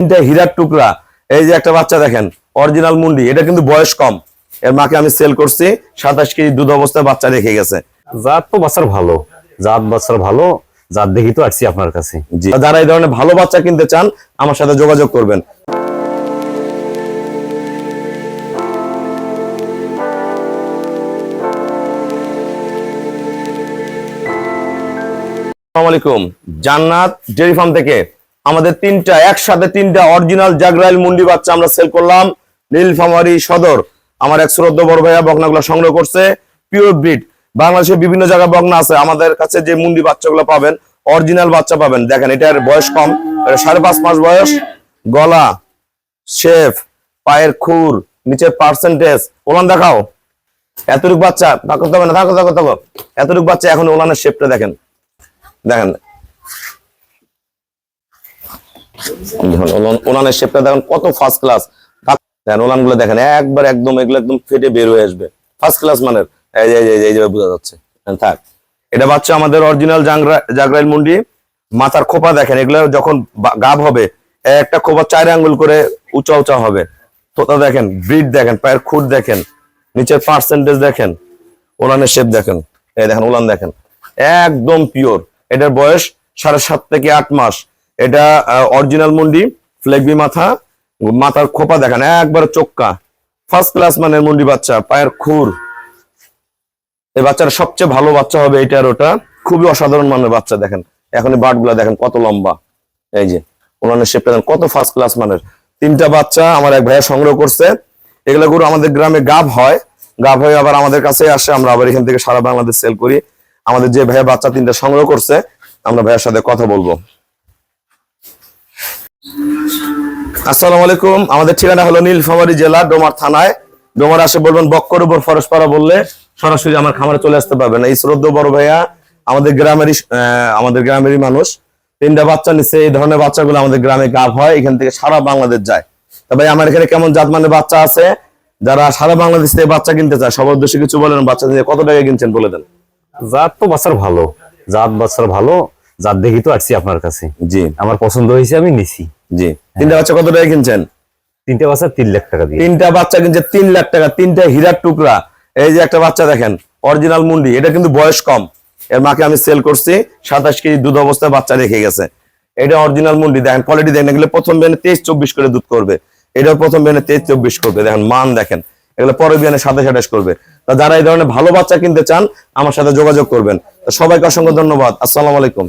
তিনটা হীরার টুকরা। এই যে একটা বাচ্চা দেখেন অরিজিনাল মুন্ডি এটা কিন্তু বয়স কম। এর মাকে আমি সেল করছি সাতাশ কেজি দুধ অবস্থায় বাচ্চা রেখে গেছে। জাত তো বাচ্চার ভালো জাত বাচ্চার ভালো জাত দেখি তো আসছি আপনার কাছে। যারা এই ধরনের ভালো বাচ্চা কিনতে চান আমার সাথে যোগাযোগ করবেন। আসসালামু আলাইকুম। জান্নাত ডেয়ারি ফার্ম থেকে আমাদের তিনটা, একসাথে তিনটা অরিজিনাল জাগরাইল মুন্ডি বাচ্চা আমরা সেল করলাম নীলফামারী সদর। আমার এক শ্রদ্ধ বড় ভাইয়া বকনাগুলো সংগ্রহ করছে পিওর ব্রিড বাংলাদেশের বিভিন্ন জায়গায় বকনা আছে, আমাদের কাছে যে মুন্ডি বাচ্চাগুলো পাবেন অরিজিনাল বাচ্চা পাবেন। দেখেন, এটার বয়স কম সাড়ে পাঁচ মাস বয়স, গলা শেফ পায়ের খুর, নিচের পার্সেন্টেজ ওলান দেখাও। এতটুক বাচ্চা, থাকো থাকো থাকো থাকো এতটুক বাচ্চা এখন ওলানের শেপটা দেখেন। দেখেন দেখুন, শেপটা দেখেন কত ফার্স্ট ক্লাস দেখেন ওলানগুলো দেখেন একবার একদম এগুলো একদম ফেটে বের হয়ে আসবে। ফার্স্ট ক্লাস মানের। বোঝা যাচ্ছে। থাক। এটা বাচ্চা আমাদের অরিজিনাল জাগরাইল মুন্ডি। মাথার খোপা দেখেন এগুলো যখন গাব হবে একটা খোপা চার আঙ্গুল করে উঁচা উঁচা হবে। তোতা দেখেন ব্রিড দেখেন পায়ের খুঁট দেখেন নিচের পার্সেন্টেজ দেখেন ওলানের শেপ দেখেন। এই দেখেন ওলান দেখেন। একদম পিওর এটার বয়স সাড়ে সাত থেকে আট মাস। এটা অরিজিনাল মুন্ডি ফ্লেগবি মাথা, মাথার খোপা দেখেন, একবার চোক্কা। ফার্স্ট ক্লাস মানের মুন্ডি বাচ্চা, পায়ের খুর। এই বাচ্চার সবচেয়ে ভালো বাচ্চা হবে এটা আর ওটা। খুবই অসাধারণ মানের বাচ্চা দেখেন। এখন বাটগুলা দেখেন, কত লম্বা। এই যে ওনার শেপটা দেখেন, কত ফার্স্ট ক্লাস মানের। তিনটা বাচ্চা আমার এক ভাইয়া সংগ্রহ করছে। এগুলো গরু আমাদের গ্রামে গাব হয়। গাব হয়ে আবার আমাদের কাছে আসে, আমরা আবার এখান থেকে সারা বাংলাদেশ সেল করি। আমাদের যে ভাইয়া বাচ্চা তিনটা সংগ্রহ করছে, আমরা ভাইয়ার সাথে কথা বলব। আসসালামু আলাইকুম। আমাদের ঠিকানা হলো নীলফামারী জেলা ডোমার থানায়। ডোমার আসে বলবেন বক্কর উপর ফরসপাড়া বললে সরাসরি আমার খামারে চলে আসতে পারবেন। এই শ্রদ্ধ বড় ভাইয়া আমাদের গ্রামেরই আমাদের গ্রামেরই মানুষ। তিনটা বাচ্চা নিচ্ছে এই ধরনের বাচ্চাগুলো আমাদের গ্রামে গাভ হয় এখান থেকে সারা বাংলাদেশ যায়। তা ভাই আমার এখানে কেমন জাত মানের বাচ্চা আছে? যারা সারা বাংলাদেশ থেকে বাচ্চা কিনতে চায় সবার উদ্দেশ্যে কিছু বলেন বাচ্চা নিয়ে কত টাকা কিনছেন বলে দেন। জাত তো বাচ্চার ভালো। জাত বাচ্চার ভালো জাত দেখি তো আসছি আপনার কাছে। জি। আমার পছন্দ হয়েছে আমি নিছি। জি। তিনটা বাচ্চা কত টাকা কিনছেন? তিনটে বাচ্চা তিন লাখ টাকা দিয়ে। তিনটা বাচ্চা কিনছে তিন লাখ টাকা তিনটা হীরার টুকরা। এই যে একটা বাচ্চা দেখেন অরিজিনাল মুন্ডি এটা কিন্তু বয়স কম। এর মাকে আমি সেল করছি সাতাশ কেজি দুধ অবস্থায় বাচ্চা রেখে গেছে। এটা অরিজিনাল মুন্ডি দেখেন কোয়ালিটি দেখেন এগুলো প্রথম বেনে তেইশ চব্বিশ করে দুধ করবে। এটার প্রথম বেনে তেইশ চব্বিশ করবে দেখেন মান দেখেন। এগুলো পরের বিয়ানে সাতাশ আঠাশ করবে। তা যারা এই ধরনের ভালো বাচ্চা কিনতে চান আমার সাথে যোগাযোগ করবেন। সবাইকে অসংখ্য ধন্যবাদ। আসসালামু আলাইকুম।